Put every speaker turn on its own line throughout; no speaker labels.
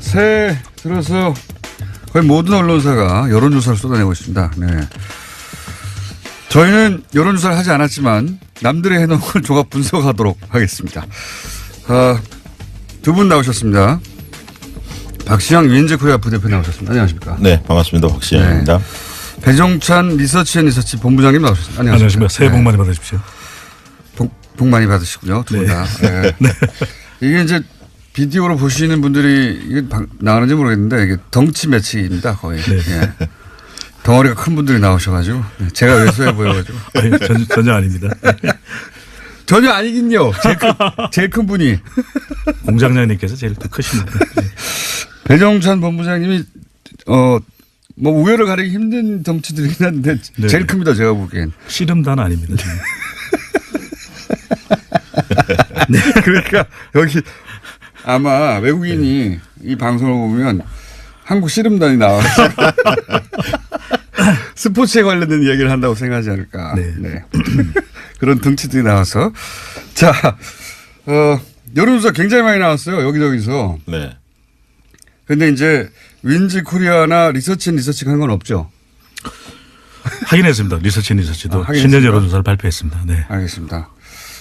새해 들어서 거의 모든 언론사가 여론조사를 쏟아내고 있습니다. 네. 저희는 여론조사를 하지 않았지만 남들이 해놓은 걸 종합 분석하도록 하겠습니다. 아, 두 분 나오셨습니다. 박시영 유인재 코리아 부대표 나오셨습니다. 안녕하십니까.
네, 반갑습니다. 박시영입니다.
배종찬 리서치 앤 리서치 본부장님 나오셨습니다. 안녕하십니까.
안녕하십니까. 새해 복
네.
많이 받으십시오.
복, 복 많이 받으시고요. 두 분 다. 네. 이게 이제 비디오로 보시는 분들이 이게 방- 나가는지 모르겠는데 이게 덩치 매치입니다. 거의.
네.
예. 덩어리가 큰 분들이 나오셔가지고 네, 제가 왜소해 보여가지고
아니, 전, 전혀 아닙니다.
전혀 아니긴요. 제일 큰, 제일 큰 분이
공장장님께서 제일 더 크십니다. 네.
배정찬 본부장님이 어. 뭐 우열을 가리기 힘든 덩치들이긴 한데
네.
제일 큽니다 제가 보기엔
씨름단 아닙니다. 지금.
그러니까 여기 아마 외국인이 이 방송을 보면 한국 씨름단이 나와서 스포츠에 관련된 이야기를 한다고 생각하지 않을까.
네.
네. 그런 덩치들이 나와서 자, 어, 여론조사 굉장히 많이 나왔어요. 여기저기서.
네.
근데 이제 윈지 코리아나 리서치 앤 리서치가 한건 없죠.
확인했습니다. 리서치 앤 리서치도
아, 확인했습니까?
신년 여론조사를 발표했습니다. 네.
알겠습니다.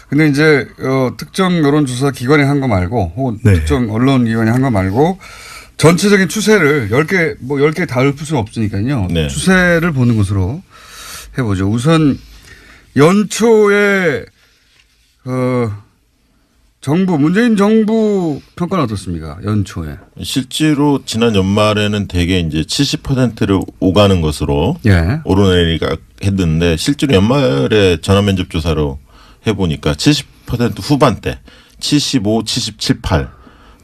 근데 이제 어, 특정 여론조사 기관이 한 거 말고 혹은
네.
특정 언론 기관이 한 거 말고 전체적인 추세를 10개 뭐 10개 다 읊을 수는 없으니까요.
네.
추세를 보는 것으로 해보죠. 우선 연초에 어, 정부 문재인 정부 평가는 어떻습니까? 연초에.
실제로 지난 연말에는 대개 이제 70%를 오가는 것으로
예.
오르내리가 했는데 실제로 연말에 전화 면접 조사로 해보니까 70% 후반대 75, 77, 8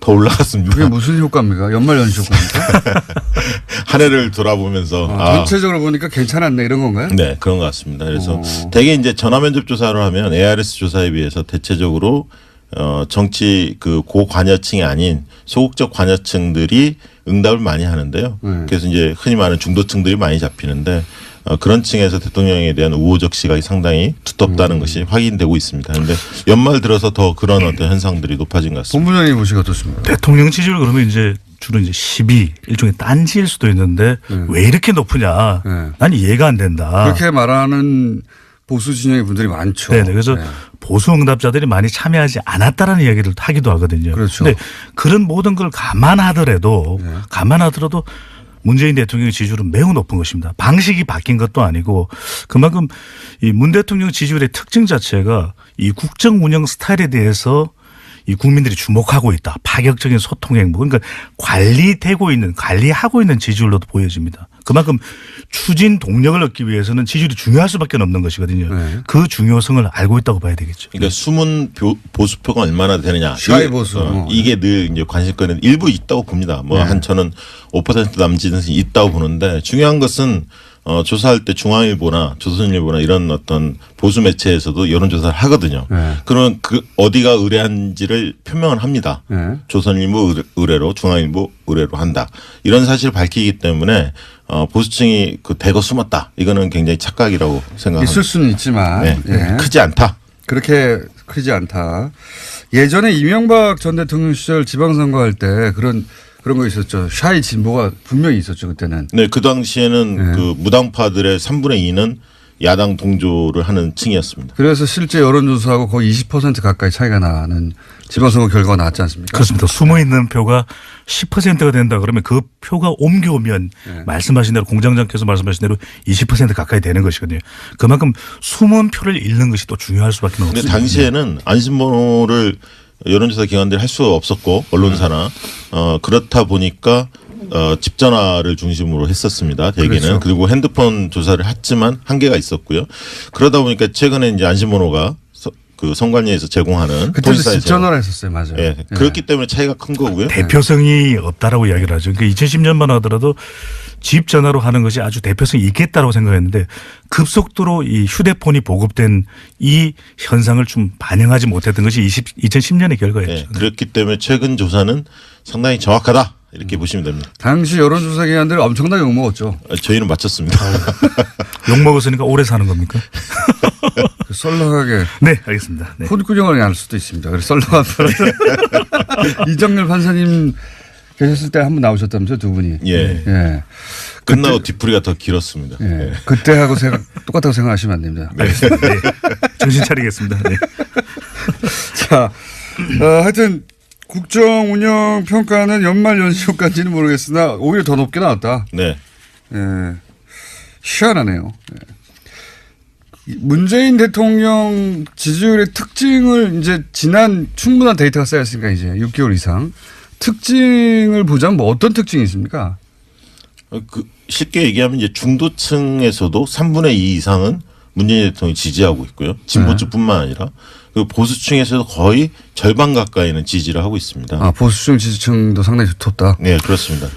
더 올라갔습니다.
그게 무슨 효과입니까? 연말 연시 효과입니까?
한 해를 돌아보면서
어,
아,
전체적으로 보니까 괜찮았네 이런 건가요?
네, 그런 것 같습니다. 그래서
어.
대개 이제 전화 면접 조사를 하면 ARS 조사에 비해서 대체적으로 어 정치 그 고관여층이 아닌 소극적 관여층들이 응답을 많이 하는데요.
네.
그래서 이제 흔히 말하는 중도층들이 많이 잡히는데 어 그런 층에서 대통령에 대한 우호적 시각이 상당히 두텁다는 것이 확인되고 있습니다. 그런데 연말 들어서 더 그런 어떤 현상들이 높아진 것 같습니다.
본부장님 보시기 어떻습니까?
대통령 지지율 그러면 이제 주로 이제 12 일종의 딴지일 수도 있는데 왜 이렇게 높으냐?
네.
난 이해가 안 된다.
그렇게 말하는 보수 진영의 분들이 많죠.
네, 네. 그래서
네.
보수 응답자들이 많이 참여하지 않았다라는 이야기를 하기도 하거든요.
그렇죠.
근데 그런 모든 걸 감안하더라도
네.
감안하더라도 문재인 대통령의 지지율은 매우 높은 것입니다. 방식이 바뀐 것도 아니고 그만큼 이 문 대통령 지지율의 특징 자체가 이 국정 운영 스타일에 대해서 이 국민들이 주목하고 있다. 파격적인 소통 행보. 그러니까 관리되고 있는, 관리하고 있는 지지율로도 보여집니다. 그만큼 추진 동력을 얻기 위해서는 지지율이 중요할 수밖에 없는 것이거든요.
네.
그 중요성을 알고 있다고 봐야 되겠죠.
그러니까 숨은 보- 보수표가 얼마나 되느냐.
샤이 보수.
어, 이게 늘 이제 관심권은 일부 있다고 봅니다. 뭐
네.
한천은 5% 남짓은 있다고 보는데 중요한 것은 어, 조사할 때 중앙일보나 조선일보나 이런 어떤 보수 매체에서도 여론조사를 하거든요.
네.
그러면 그 어디가 의뢰한지를 표명을 합니다.
네.
조선일보 의뢰- 의뢰로 중앙일보 의뢰로 한다. 이런 사실을 밝히기 때문에 어, 보수층이 그 대거 숨었다. 이거는 굉장히 착각이라고 생각합니다.
있을 수는 있지만
네.
예.
크지 않다.
그렇게 크지 않다. 예전에 이명박 전 대통령 시절 지방선거 할 때 그런 그런 거 있었죠. 샤이 진보가 분명히 있었죠 그때는.
네, 그 당시에는
네.
그 무당파들의 3분의 2는 야당 동조를 하는 층이었습니다.
그래서 실제 여론조사하고 거의 20% 가까이 차이가 나는 지방선거 결과가 나왔지 않습니까?
그렇습니다. 숨어 있는 표가 10%가 된다 그러면 그 표가 옮겨오면
네.
말씀하신 대로 공장장께서 말씀하신 대로 20% 가까이 되는 것이거든요. 그만큼 숨은 표를 잃는 것이 또 중요할 수밖에 없습니다.
당시에는 안심번호를 여론조사 기관들이 할 수 없었고 언론사나 어 그렇다 보니까 어 집전화를 중심으로 했었습니다. 대개는
그렇죠.
그리고 핸드폰 조사를 했지만 한계가 있었고요. 그러다 보니까 최근에 이제 안심번호가 서- 그 선관위에서 제공하는
그때도
도지사에서
집전화를 했었어요, 맞아요.
예,
예.
그렇기 때문에 차이가 큰 거고요.
대표성이 없다라고 이야기를 하죠. 그러니까 2010년만 하더라도 집 전화로 하는 것이 아주 대표성이 있겠다라고 생각했는데 급속도로 이 휴대폰이 보급된 이 현상을 좀 반영하지 못했던 것이 20, 2010년의 결과였죠.
예, 그렇기 때문에 최근 조사는 상당히 정확하다 이렇게 보시면 됩니다.
당시 여론조사 기관들 엄청나게 욕먹었죠.
어, 저희는 맞췄습니다.
욕 먹었으니까 오래 사는 겁니까?
그 썰렁하게
네, 알겠습니다. 네.
콧구녕을 알 수도 있습니다. 그래서 썰렁한 편에서 이정렬 판사님 계셨을 때 한 번 나오셨다면서요, 두 분이.
예.
예.
끝나고 뒤풀이가 더 길었습니다.
예.
예.
그때하고 생각, 똑같다고 생각하시면 안 됩니다.
알겠습니다. 네. 정신 차리겠습니다. 네.
자, 어, 하여튼 국정 운영 평가는 연말 연시까지는 모르겠으나 오히려 더 높게 나왔다.
네.
예. 희한하네요. 예. 문재인 대통령 지지율의 특징을 이제 지난 충분한 데이터가 쌓였으니까 이제 6개월 이상 특징을 보자면 뭐 어떤 특징이 있습니까?
어, 그 쉽게 얘기하면 이제 중도층에서도 3분의 2 이상은 문재인 대통령이 지지하고 있고요. 진보층뿐만 아니라 그 보수층에서도 거의 절반 가까이는 지지를 하고 있습니다.
아, 보수층 지지층도 상당히 두텁다.
네, 그렇습니다.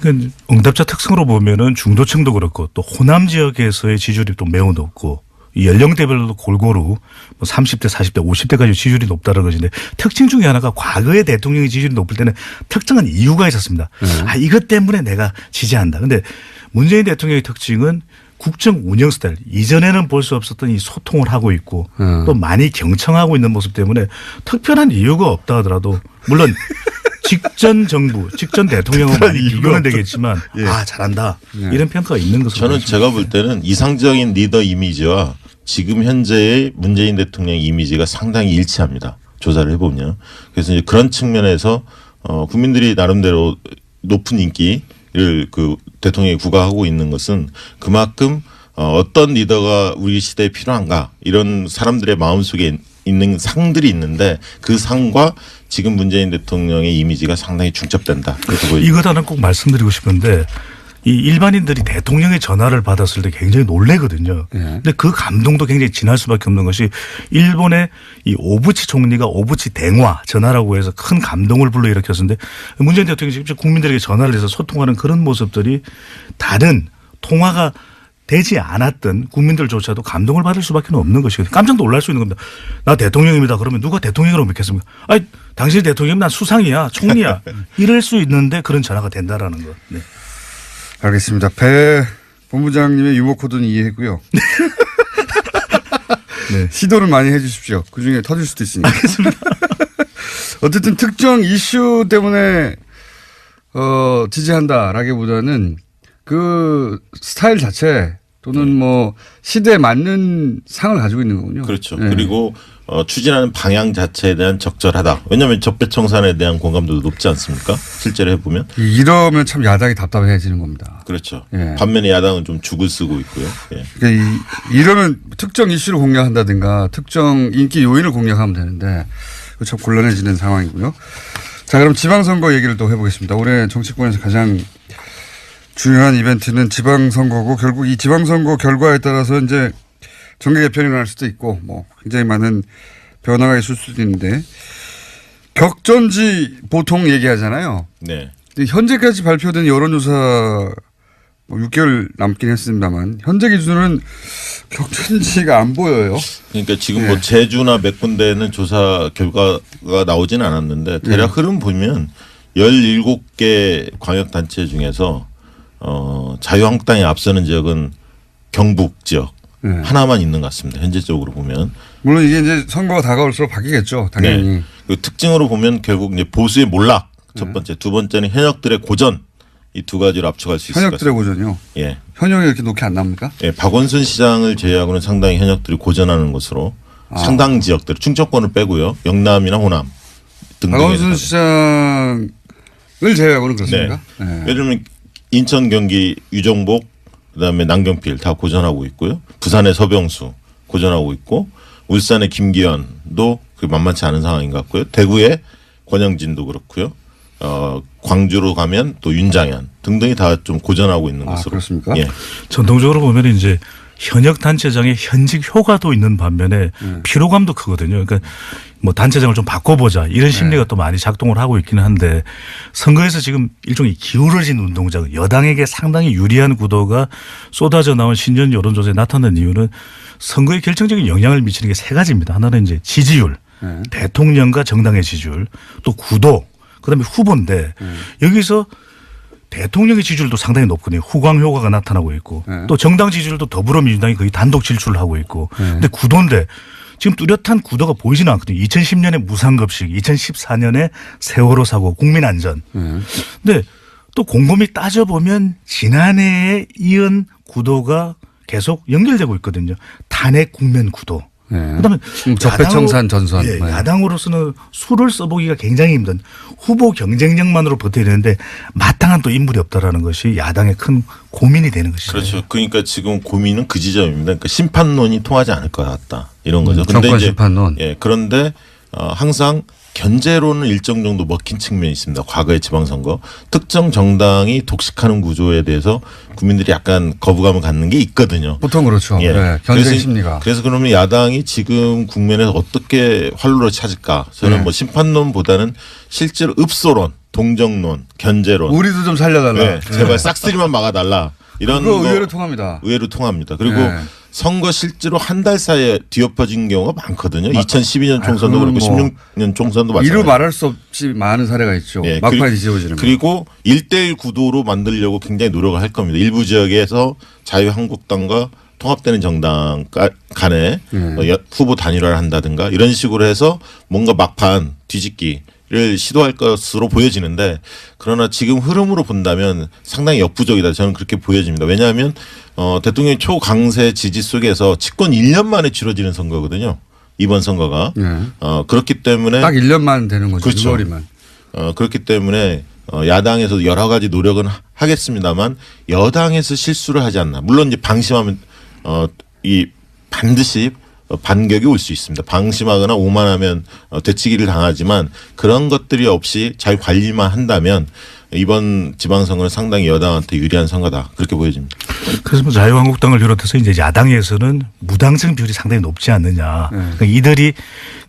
그러니까 응답자 특성으로 보면은 중도층도 그렇고 또 호남 지역에서의 지지율이 또 매우 높고 이 연령대별로 골고루 뭐 30대, 40대, 50대까지 지지율이 높다는 것인데 특징 중에 하나가 과거에 대통령의 지지율이 높을 때는 특정한 이유가 있었습니다. 아, 이것 때문에 내가 지지한다. 근데 문재인 대통령의 특징은 국정 운영 스타일 이전에는 볼 수 없었던 이 소통을 하고 있고
음.
또 많이 경청하고 있는 모습 때문에 특별한 이유가 없다 하더라도 물론 직전 정부, 직전 대통령은 많이 비교는 되겠지만 아 잘한다 이런 평가가 있는 것으로
저는. 제가 볼 때는 이상적인 리더 이미지와 지금 현재의 문재인 대통령 이미지가 상당히 일치합니다. 조사를 해보면. 그래서 이제 그런 측면에서 어, 국민들이 나름대로 높은 인기를 그 대통령이 구가하고 있는 것은 그만큼 어, 어떤 리더가 우리 시대에 필요한가 이런 사람들의 마음속에 있는 상들이 있는데 그 상과 지금 문재인 대통령의 이미지가 상당히 중첩된다.
이것 하나 꼭 말씀드리고 싶은데 이 일반인들이 대통령의 전화를 받았을 때 굉장히 놀래거든요.
예.
근데 그 감동도 굉장히 진할 수밖에 없는 것이 일본의 이 오부치 총리가 오부치 대화 전화라고 해서 큰 감동을 불러일으켰는데 문재인 대통령이 직접 국민들에게 전화를 해서 소통하는 그런 모습들이 다른 통화가 되지 않았던 국민들조차도 감동을 받을 수밖에 없는 것이거든요. 깜짝 놀랄 수 있는 겁니다. 나 대통령입니다. 그러면 누가 대통령이라고 믿겠습니까? 아니, 당신이 대통령이면 난 수상이야, 총리야. 이럴 수 있는데 그런 전화가 된다라는 것. 네.
알겠습니다. 배 본부장님의 유머 코드는 이해했고요.
네.
시도를 많이 해 주십시오. 그 중에 터질 수도 있으니까. 어쨌든 특정 이슈 때문에 어, 지지한다라기보다는 그 스타일 자체 또는 뭐 시대에 맞는 상을 가지고 있는 거군요.
그렇죠.
네.
그리고 어, 추진하는 방향 자체에 대한 적절하다. 왜냐하면 적폐청산에 대한 공감도도 높지 않습니까? 실제로 해보면
이러면 참 야당이 답답해지는 겁니다.
그렇죠.
예.
반면에 야당은 좀 죽을 쓰고 있고요. 예.
그러니까 이, 이러면 특정 이슈를 공략한다든가 특정 인기 요인을 공략하면 되는데 참 곤란해지는 상황이고요. 자 그럼 지방선거 얘기를 또 해보겠습니다. 올해 정치권에서 가장 중요한 이벤트는 지방선거고 결국 이 지방선거 결과에 따라서 이제 정계 개편이 일어날 수도 있고 뭐 굉장히 많은 변화가 있을 수도 있는데 격전지 보통 얘기하잖아요.
네.
현재까지 발표된 여론조사 뭐 6개월 남긴 했습니다만 현재 기준은 격전지가 안 보여요.
그러니까 지금
예.
뭐 제주나 몇 군데는 조사 결과가 나오진 않았는데 대략
예.
흐름 보면 17개 광역단체 중에서 어, 자유한국당이 앞서는 지역은 경북 지역
예.
하나만 있는 것 같습니다. 현재적으로 보면.
물론 이게 이제 선거가 다가올수록 바뀌겠죠. 당연히.
네. 그 특징으로 보면 결국 이제 보수의 몰락 첫 번째, 두 번째는 현역들의 고전 이 두 가지로 압축할 수 있을 것
현역들의
같습니다.
고전요.
예.
현역이 이렇게 높게 안 납니까?
예, 박원순 시장을 제외하고는 상당히 현역들이 고전하는 것으로
아.
상당 지역들 충청권을 빼고요. 영남이나 호남 등등에
박원순 시장을 제외하고는 그렇습니까?
네.
네.
예를 들면 인천 경기 유정복 그다음에 남경필 다 고전하고 있고요. 부산의 서병수 고전하고 있고 울산의 김기현도 그 만만치 않은 상황인 것 같고요. 대구의 권영진도 그렇고요. 어 광주로 가면 또 윤장현 등등이 다 좀 고전하고 있는
아,
것으로.
그렇습니까?
예.
전통적으로 보면 이제 현역 단체장의 현직 효과도 있는 반면에 피로감도 크거든요. 그러니까 뭐 단체장을 좀 바꿔보자 이런 심리가 또 많이 작동을 하고 있기는 한데 선거에서 지금 일종의 기울어진 운동장 여당에게 상당히 유리한 구도가 쏟아져 나온 신년 여론조사에 나타난 이유는 선거에 결정적인 영향을 미치는 게 세 가지입니다. 하나는 이제 지지율,
네.
대통령과 정당의 지지율, 또 구도, 그다음에 후보인데 여기서 대통령의 지지율도 상당히 높거든요. 후광 효과가 나타나고 있고
네.
또 정당 지지율도 더불어민주당이 거의 단독 질주를 하고 있고 근데 구도인데 지금 뚜렷한 구도가 보이지는 않거든요. 2010년에 무상급식, 2014년에 세월호 사고, 국민안전.
네.
근데 또 곰곰이 따져보면 지난해에 이은 구도가 계속 연결되고 있거든요. 탄핵 국면 구도.
네.
그다음에
음, 적폐청산 전선.
예,
네.
야당으로서는 수를 써보기가 굉장히 힘든 후보 경쟁력만으로 버텨야 되는데 마땅한 또 인물이 없다라는 것이 야당의 큰 고민이 되는 것이죠.
그렇죠. 그러니까 지금 고민은 그 지점입니다. 그러니까 심판론이 통하지 않을 것 같다. 이런 거죠.
음, 정권 심판론.
예, 그런데 어, 항상 견제로는 일정 정도 먹힌 측면이 있습니다. 과거의 지방선거 특정 정당이 독식하는 구조에 대해서 국민들이 약간 거부감을 갖는 게 있거든요.
보통 그렇죠.
예.
네. 경쟁
그래서-
심리가.
그래서 그러면 야당이 지금 국면에서 어떻게 활로를 찾을까? 저는
네.
뭐 심판론보다는 실제로 읍소론, 동정론, 견제론.
우리도 좀 살려달라.
네, 제발 싹쓸이만 막아달라. 이런
거 의외로 통합니다.
의외로 통합니다. 그리고
네.
선거 실제로 한 달 사이에 뒤엎어진 경우가 많거든요. 2012년 총선도
아,
그렇고
그건 뭐
16년 총선도
이루
마찬가지.
말할 수 없이 많은 사례가 있죠.
예,
막판에 뒤집어지는. 거.
그리고 1대1 구도로 만들려고 굉장히 노력을 할 겁니다. 일부 지역에서 자유한국당과 통합되는 정당 가- 간에
음.
어, 여- 후보 단일화를 한다든가 이런 식으로 해서 뭔가 막판 뒤집기 를 시도할 것으로 보여지는데 그러나 지금 흐름으로 본다면 상당히 역부족이다. 저는 그렇게 보여집니다. 왜냐하면 어, 대통령 초강세 지지 속에서 집권 1년 만에 치러지는 선거거든요. 이번 선거가.
예.
어, 그렇기 때문에
딱 1년만 되는 거죠.
그렇죠.
6월이면.
어, 그렇기 때문에 어, 야당에서 여러 가지 노력은 하- 하겠습니다만 여당에서 실수를 하지 않나. 물론 이제 방심하면 어, 이 반드시 어, 반격이 올 수 있습니다. 방심하거나 오만하면 어, 되치기를 당하지만 그런 것들이 없이 잘 관리만 한다면 이번 지방선거는 상당히 여당한테 유리한 선거다. 그렇게 보여집니다.
그래서 뭐 자유한국당을 비롯해서 이제 야당에서는 무당층 비율이 상당히 높지 않느냐.
네.
그러니까 이들이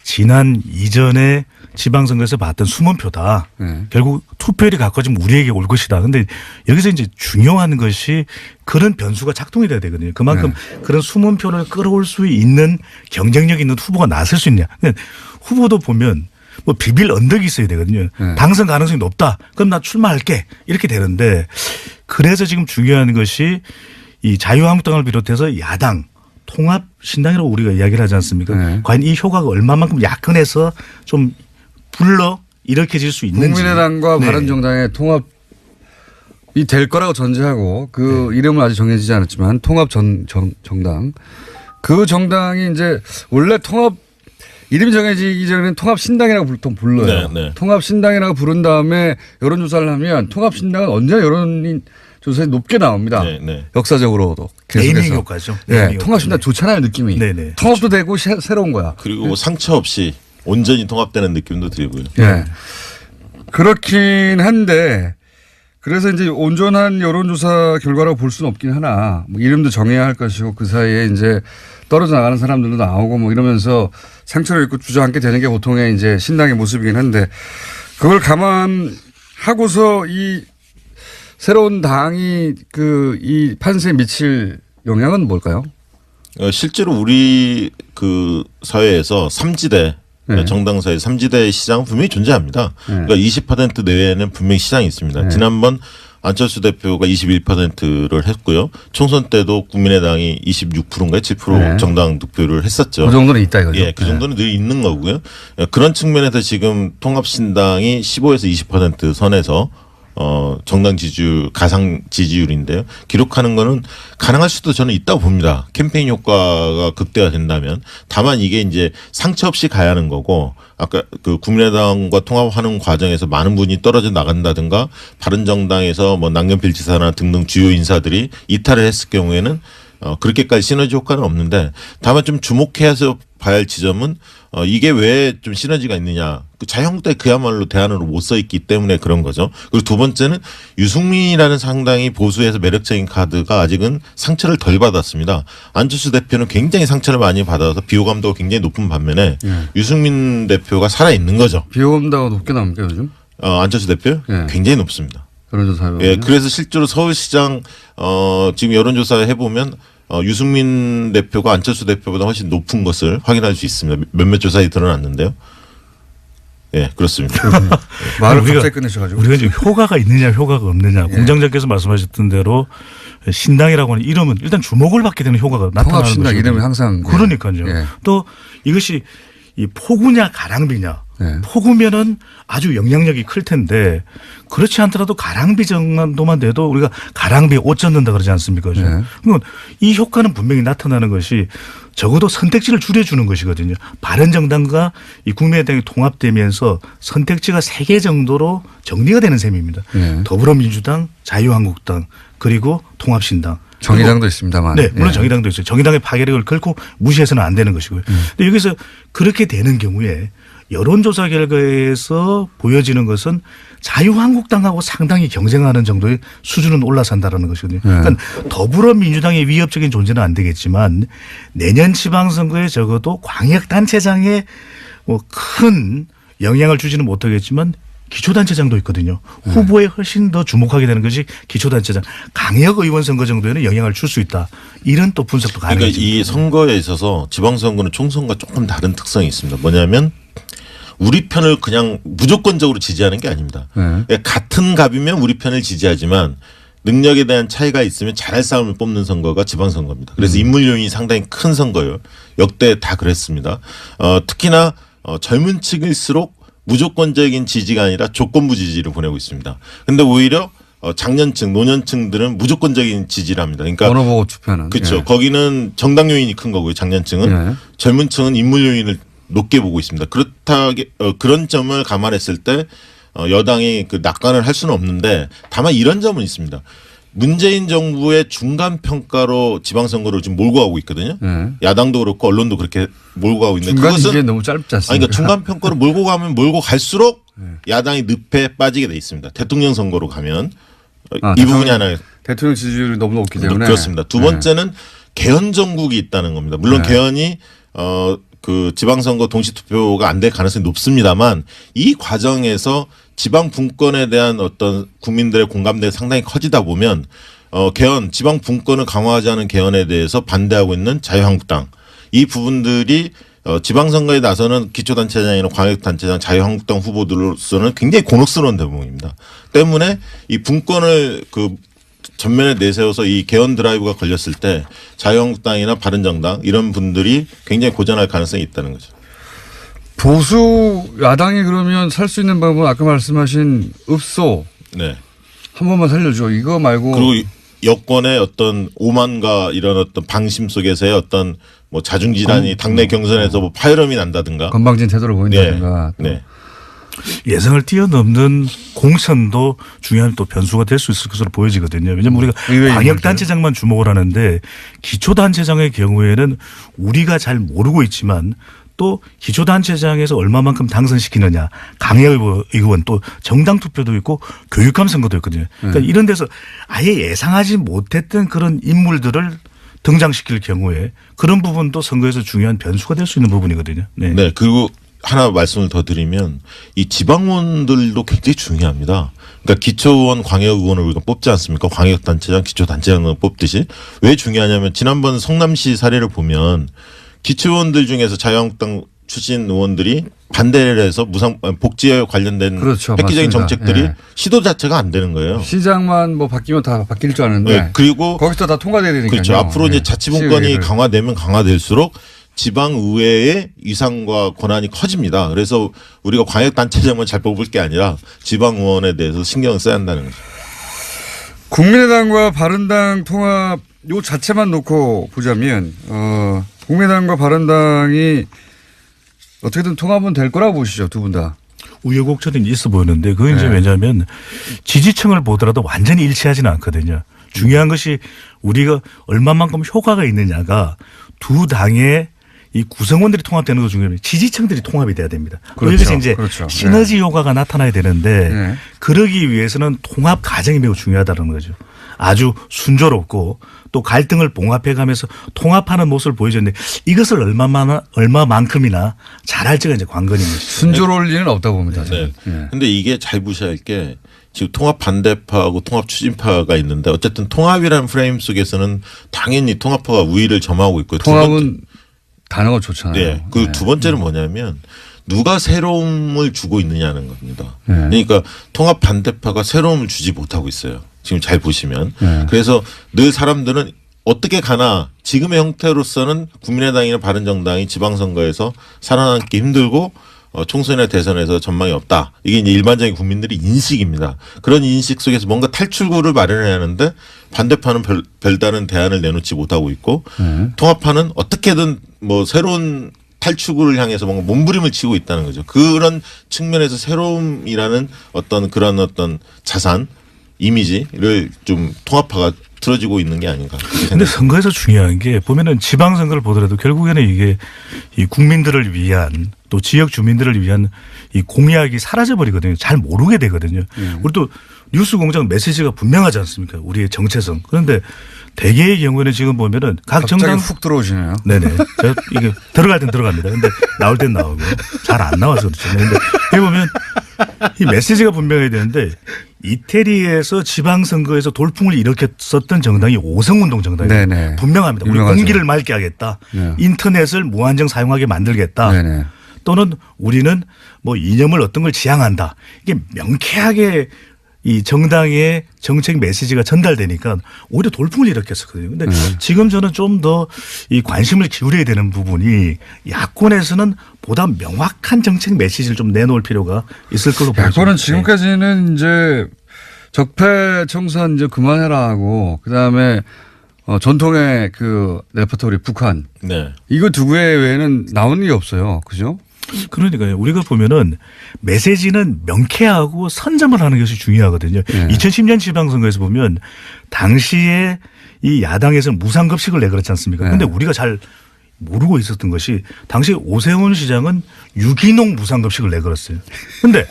지난 이전에 지방선거에서 봤던 숨은 표다.
네.
결국 투표율이 가까워지면 우리에게 올 것이다. 근데 여기서 이제 중요한 것이 그런 변수가 작동이 돼야 되거든요. 그만큼
네.
그런 숨은 표를 끌어올 수 있는 경쟁력 있는 후보가 나설 수 있냐. 후보도 보면 뭐 비빌 언덕이 있어야 되거든요.
네.
당선 가능성이 높다. 그럼 나 출마할게. 이렇게 되는데 그래서 지금 중요한 것이 이 자유한국당을 비롯해서 야당 통합 신당이라고 우리가 이야기를 하지 않습니까?
네.
과연 이 효과가 얼마만큼 약근해서 좀 불러 일으켜질 수 있는지.
국민의당과
네.
바른정당의 통합 이 될 거라고 전제하고 그
네.
이름은 아직 정해지지 않았지만 통합 전, 정, 정당 그 정당이 이제 원래 통합 이름이 정해지기 전에는 통합 신당이라고 보통 불러요.
네, 네.
통합 신당이라고 부른 다음에 여론조사를 하면 통합 신당은 언제나 여론 조사에 높게 나옵니다.
네, 네.
역사적으로도 계속해서.
효과죠.
네,
네이밍
통합
효과.
신당 좋잖아요 느낌이.
네, 네.
통합도 되고 새- 새로운 거야.
그리고 뭐 상처 없이 온전히 통합되는 느낌도 들고요.
예. 그렇긴 한데 그래서 이제 온전한 여론조사 결과라고 볼 수는 없긴 하나 뭐 이름도 정해야 할 것이고 그 사이에 이제 떨어져 나가는 사람들도 나오고 뭐 이러면서 상처를 입고 주저앉게 되는 게 보통의 이제 신당의 모습이긴 한데 그걸 감안하고서 이 새로운 당이 그 이 판세에 미칠 영향은 뭘까요?
어, 실제로 우리 그 사회에서 삼지대
네.
정당 사회 삼지대 시장은 분명히 존재합니다. 그러니까 20% 내외에는 분명히 시장이 있습니다.
네.
지난번 안철수 대표가 21%를 했고요. 총선 때도 국민의당이 26%인가요? 7%
네.
정당 득표를 했었죠.
그 정도는 있다 이거죠.
예, 그 정도는 늘 있는 거고요. 예, 그런 측면에서 지금 통합신당이 15에서 20% 선에서 어, 정당 지지율, 가상 지지율인데요. 기록하는 거는 가능할 수도 저는 있다고 봅니다. 캠페인 효과가 극대화된다면. 다만 이게 이제 상처 없이 가야 하는 거고, 아까 그 국민의당과 통합하는 과정에서 많은 분이 떨어져 나간다든가, 바른정당에서 뭐 남경필 지사나 등등 주요 인사들이 이탈을 했을 경우에는 어, 그렇게까지 시너지 효과는 없는데 다만 좀 주목해서 봐야 할 지점은 어, 이게 왜 좀 시너지가 있느냐. 그 자유한국당이 그야말로 대안으로 못 써 있기 때문에 그런 거죠. 그리고 두 번째는 유승민이라는 상당히 보수에서 매력적인 카드가 아직은 상처를 덜 받았습니다. 안철수 대표는 굉장히 상처를 많이 받아서 비호감도가 굉장히 높은 반면에
예.
유승민 대표가 살아 있는 거죠.
비호감도가 높게 나옵니까 요즘?
어, 안철수 대표
예.
굉장히 높습니다.
여론조사.
예, 그래서 실제로 서울시장 어 지금 여론조사 해보면 어 유승민 대표가 안철수 대표보다 훨씬 높은 것을 확인할 수 있습니다. 몇몇 조사에 드러났는데요. 예, 그렇습니다.
말을
우리가-
갑자기 끝내셔가지고.
우리가 지금 효과가 있느냐 효과가 없느냐 공장장께서 말씀하셨던 대로 신당이라고 하는 이름은 일단 주목을 받게 되는 효과가 나타나는 것이거든요.
이름이 항상. 예.
그러니까요.
예.
또 이것이 이 폭우냐 가랑비냐.
네.
폭우면은 아주 영향력이 클 텐데 그렇지 않더라도 가랑비 정도만 돼도 우리가 가랑비에 옷 젖는다 그러지 않습니까? 그죠?
네.
그러면 이 효과는 분명히 나타나는 것이 적어도 선택지를 줄여주는 것이거든요. 바른 정당과 이 국민의당이 통합되면서 선택지가 세 개 정도로 정리가 되는 셈입니다.
네.
더불어민주당, 자유한국당 그리고 통합신당.
정의당도 있습니다만.
네, 물론
예.
정의당도 있어요. 정의당의 파괴력을 결코 무시해서는 안 되는 것이고요.
음.
근데 여기서 그렇게 되는 경우에 여론조사 결과에서 보여지는 것은 자유한국당하고 상당히 경쟁하는 정도의 수준은 올라선다라는 것이거든요.
네.
그러니까 더불어민주당의 위협적인 존재는 안 되겠지만 내년 지방선거에 적어도 광역단체장에 뭐큰 영향을 주지는 못하겠지만 기초단체장도 있거든요.
네.
후보에 훨씬 더 주목하게 되는 것이 기초단체장. 강역의원 선거 정도에는 영향을 줄 수 있다. 이런 또 분석도
그러니까
가능해집니다.
이 선거에 있어서 지방선거는 총선과 조금 다른 특성이 있습니다. 뭐냐면 우리 편을 그냥 무조건적으로 지지하는 게 아닙니다.
네.
그러니까 같은 갑이면 우리 편을 지지하지만 능력에 대한 차이가 있으면 잘할 싸움을 뽑는 선거가 지방선거입니다. 그래서 인물 요인이 상당히 큰 선거예요. 역대 다 그랬습니다. 어, 특히나 어, 젊은 층일수록 무조건적인 지지가 아니라 조건부 지지를 보내고 있습니다. 근데 오히려 어, 장년층, 노년층들은 무조건적인 지지를 합니다. 그러니까
번호 보고 투표하는.
그렇죠.
예.
거기는 정당 요인이 큰 거고요. 장년층은
예.
젊은 층은 인물 요인을 높게 보고 있습니다. 그렇다 어, 그런 점을 감안했을 때 어, 여당이 그 낙관을 할 수는 없는데 다만 이런 점은 있습니다. 문재인 정부의 중간 평가로 지방선거를 지금 몰고 가고 있거든요.
예.
야당도 그렇고 언론도 그렇게 몰고 가고 있는데
중간
그것은
너무 짧지 않습니까?
그러니까 중간 평가로 몰고 가면 몰고 갈수록
네.
야당이 늪에 빠지게 돼 있습니다. 대통령 선거로 가면 어,
아,
이 부분이 하나
대통령 지지율이 너무 높기 때문에.
그렇습니다. 두
네.
번째는 개헌 정국이 있다는 겁니다. 물론
네.
개헌이 어 그 지방선거 동시 투표가 안 될 가능성이 높습니다만 이 과정에서 지방 분권에 대한 어떤 국민들의 공감대가 상당히 커지다 보면 어 개헌 지방 분권을 강화하지 않은 개헌에 대해서 반대하고 있는 자유한국당 이 부분들이 어 지방선거에 나서는 기초단체장이나 광역단체장 자유한국당 후보들로서는 굉장히 곤혹스러운 대목입니다. 때문에 이 분권을 그 전면에 내세워서 이 개헌 드라이브가 걸렸을 때 자유한국당이나 바른정당 이런 분들이 굉장히 고전할 가능성이 있다는 거죠.
보수 야당이 그러면 살 수 있는 방법은 아까 말씀하신 읍소
네.
한 번만 살려줘. 이거 말고
그리고 이 여권의 어떤 오만과 이런 어떤 방심 속에서의 어떤 뭐 자중질환이 당내 경선에서 뭐 파열음이 난다든가.
건방진 태도를
네.
보인다든가. 또
네.
예상을 뛰어넘는 공천도 중요한 또 변수가 될 수 있을 것으로 보여지거든요. 왜냐하면 우리가
의외의
광역단체장만 주목을 하는데 기초단체장의 경우에는 우리가 잘 모르고 있지만 또 기초단체장에서 얼마만큼 당선시키느냐 강의의원 또 정당 투표도 있고 교육감 선거도 있거든요. 그러니까
네.
이런 데서 아예 예상하지 못했던 그런 인물들을 등장시킬 경우에 그런 부분도 선거에서 중요한 변수가 될 수 있는 부분이거든요. 네.
네. 그리고 하나 말씀을 더 드리면 이 지방원들도 굉장히 중요합니다. 그러니까 기초의원, 광역의원을 우리가 뽑지 않습니까? 광역단체장, 기초단체장을 뽑듯이 왜 중요하냐면 지난번 성남시 사례를 보면 기초의원들 중에서 자유한국당 출신 의원들이 반대를 해서 무상 복지에 관련된
그렇죠.
획기적인
맞습니다.
정책들이
예.
시도 자체가 안 되는 거예요.
시장만 뭐 바뀌면 다 바뀔 줄 아는데
네. 그리고
거기서 다 통과돼야 되니까요.
그렇죠. 앞으로 이제
네.
자치분권이
시의회를.
강화되면 강화될수록 지방 의회의 위상과 권한이 커집니다. 그래서 우리가 광역 단체장만 잘 뽑을 게 아니라 지방 의원에 대해서 신경을 써야 한다는 거죠.
국민의당과 바른당 통합 요 자체만 놓고 보자면 어 국민의당과 바른당이 어떻게든 통합은 될 거라고 보시죠 두 분 다.
우여곡절이 있어 보이는데 그건 이제
네.
왜냐하면 지지층을 보더라도 완전히 일치하지는 않거든요. 중요한 것이 우리가 얼마만큼 효과가 있느냐가 두 당의 이 구성원들이 통합되는 거 중요해요. 지지층들이 통합이 돼야 됩니다.
그렇죠.
여기서 이제
그렇죠.
시너지 효과가 나타나야 되는데
네.
그러기 위해서는 통합 과정이 매우 중요하다는 거죠. 아주 순조롭고 또 갈등을 봉합해 가면서 통합하는 모습을 보여줬는데 이것을 얼마만 얼마만큼이나 잘할지가 이제 관건인 것이죠.
순조로울 리는 없다고 봅니다.
네.
저는. 예.
근데 이게 잘 보셔야 할 게 지금 통합 반대파하고 통합 추진파가 있는데 어쨌든 통합이라는 프레임 속에서는 당연히 통합파가 우위를 점하고 있고 두 번째-
통합은 단어가 좋잖아요.
네. 그 두 번째는 뭐냐면 누가 새로움을 주고 있느냐는 겁니다.
네.
그러니까 통합 반대파가 새로움을 주지 못하고 있어요. 지금 잘 보시면.
네.
그래서 늘 사람들은 어떻게 가나 지금의 형태로서는 국민의당이나 바른정당이 지방선거에서 살아남기 힘들고 어, 총선이나 대선에서 전망이 없다. 이게 이제 일반적인 국민들의 인식입니다. 그런 인식 속에서 뭔가 탈출구를 마련해야 하는데 반대파는 별, 별다른 대안을 내놓지 못하고 있고
네.
통합파는 어떻게든 뭐 새로운 탈출구를 향해서 뭔가 몸부림을 치고 있다는 거죠. 그런 측면에서 새로움이라는 어떤 그런 어떤 자산 이미지를 좀 통합파가 틀어지고 있는 게 아닌가. 생각합니다.
선거에서 중요한 게 보면은 지방선거를 보더라도 결국에는 이게 이 국민들을 위한 또 지역 주민들을 위한 이 공약이 사라져 버리거든요. 잘 모르게 되거든요. 우리 또 뉴스 공장 메시지가 분명하지 않습니까? 우리의 정체성. 그런데 대개의 경우에는 지금 보면은 각 정당
훅 들어오시네요.
네네. 제가 이게 들어갈 땐 들어갑니다. 근데 나올 땐 나오고 잘 안 나와서 그렇죠. 근데 여기 보면 이 메시지가 분명해야 되는데 이태리에서 지방선거에서 돌풍을 일으켰었던 정당이 오성운동 정당이에요.
네네.
분명합니다. 우리
유명하죠.
공기를 맑게 하겠다.
네.
인터넷을 무한정 사용하게 만들겠다.
네네.
또는 우리는 뭐 이념을 어떤 걸 지향한다. 이게 명쾌하게 이 정당의 정책 메시지가 전달되니까 오히려 돌풍을 일으켰었거든요. 근데
네.
지금 저는 좀 더 이 관심을 기울여야 되는 부분이 야권에서는 보다 명확한 정책 메시지를 좀 내놓을 필요가 있을 걸로 보여집니다.
야권은 지금까지는 이제 적폐 청산 이제 그만해라 하고 그다음에 어, 전통의 그 레퍼토리 북한
네.
이거 두 개 외에는 나오는 게 없어요. 그죠?
그러니까요. 우리가 보면은 메시지는 명쾌하고 선점을 하는 것이 중요하거든요.
네.
2010년 지방선거에서 보면 당시에 이 야당에서는 무상급식을 내걸었지 않습니까? 근데
네.
우리가 잘 모르고 있었던 것이 당시 오세훈 시장은 유기농 무상급식을 내걸었어요. 근데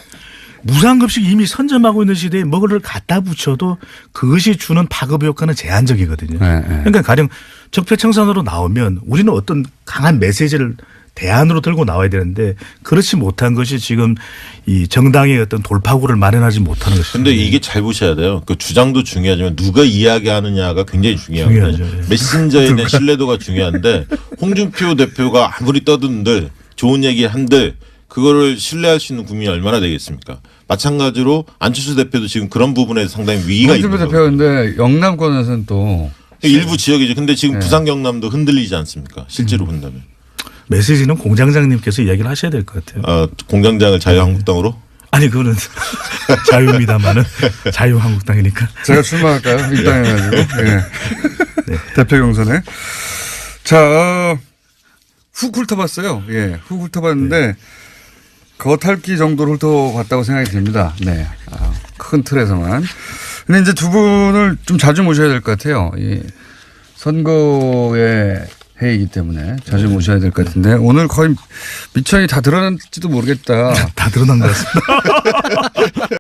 무상급식 이미 선점하고 있는 시대에 뭐를 갖다 붙여도 그것이 주는 파급 효과는 제한적이거든요.
네, 네.
그러니까 가령 적폐청산으로 나오면 우리는 어떤 강한 메시지를 대안으로 들고 나와야 되는데 그렇지 못한 것이 지금 이 정당의 어떤 돌파구를 마련하지 못하는 것입니다.
근데 이게 잘 보셔야 돼요. 그 주장도 중요하지만 누가 이야기하느냐가 굉장히.
중요하죠. 예.
메신저에 대한 신뢰도가 중요한데 홍준표 대표가 아무리 떠든들 좋은 얘기 한들 그거를 신뢰할 수 있는 국민이 얼마나 되겠습니까? 마찬가지로 안철수 대표도 지금 그런 부분에 상당히 위기가 있는
홍준표
거예요.
대표인데 영남권에서는 또
일부 지역이죠. 근데 지금
네.
부산 경남도 흔들리지 않습니까?
음.
실제로 본다면.
메시지는 공장장님께서 이야기를 하셔야 될 것 같아요.
어, 공장장을 자유한국당으로
아니 그거는 자유입니다만은 자유한국당이니까.
제가 출마할까요? 입당해가지고. 예. 대표 경선에. 자, 어, 훅 훑어봤어요. 예, 훅 훑어봤는데 겉핥기 정도로 훑어봤다고 생각이 듭니다. 네. 아, 큰 틀에서만. 근데 이제 두 분을 좀 자주 모셔야 될 것 같아요. 이 선거 의 해이기 때문에 자주 모셔야 될 것 같은데 오늘 거의 미천이 다 드러났지도 모르겠다.
다 드러난 것 같습니다.